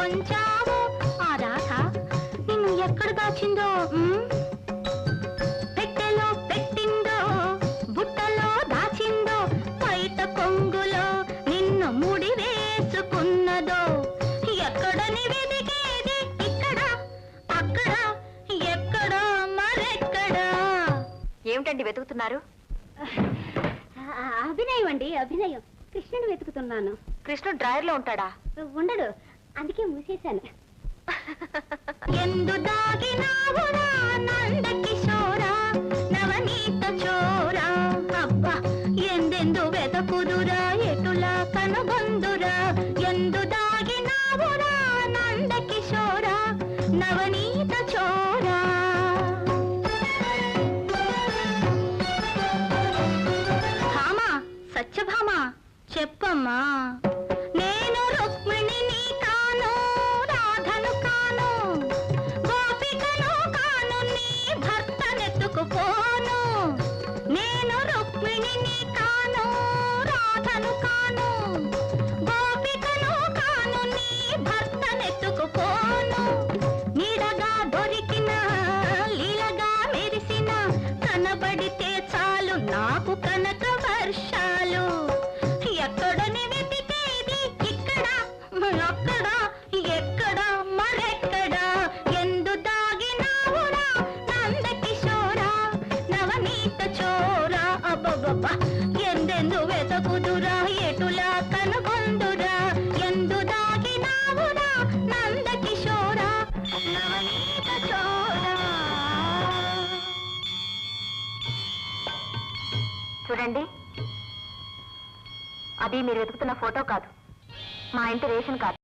కొంచావు ఆ రాధ నిన్ను ఎక్కడ దాచిందో పెట్టెలో పెట్టిందో బుట్టలో దాచిందో బయట కొంగులో నిన్ను ముడి వేసుకున్నదో ఎక్కడ నివేదికేది ఇక్కడ అక్కడ ఎక్కడ మరెక్కడ? ఏమిటండి వెతుకుతున్నారు? అభినయం అండి అభినయం. కృష్ణుని వెతుకుతున్నాను. కృష్ణుడు డ్రాయర్లో ఉంటాడా? ఉండడు. అందుకే మూసేశాను. ఎందు దాగినావురా నంద కిశోరా నవనీత చోరా. అబ్బా ఎందెందు వెతకుదురా ఎటులా కనుగొందురా? ఎందు దాగినావురా నంద కిశోరా నవనీత చోరా. భామా సత్యభామ చెప్పమ్మా. నేను రుక్మిణిని భర్తనెత్తుకుపోను నీడగా దొరికిన లీలగా మెరిసిన కనబడితే చాలు నాకు కనక వర్షాలు. ఎక్కడని వెతికేది ఇక్కడ? అక్కడ ఎక్కడ? మరెక్కడ? ఎందు దాగినావురా నంద కిశోరా నవనీత చోరా? అబ్బబ్బబ్బా ఎందెందు వెతకుదురా? ఎటులా చూడండి. అది మీరు వెతుకుతున్న ఫోటో కాదు. మా ఇంటి రేషన్ కార్డు.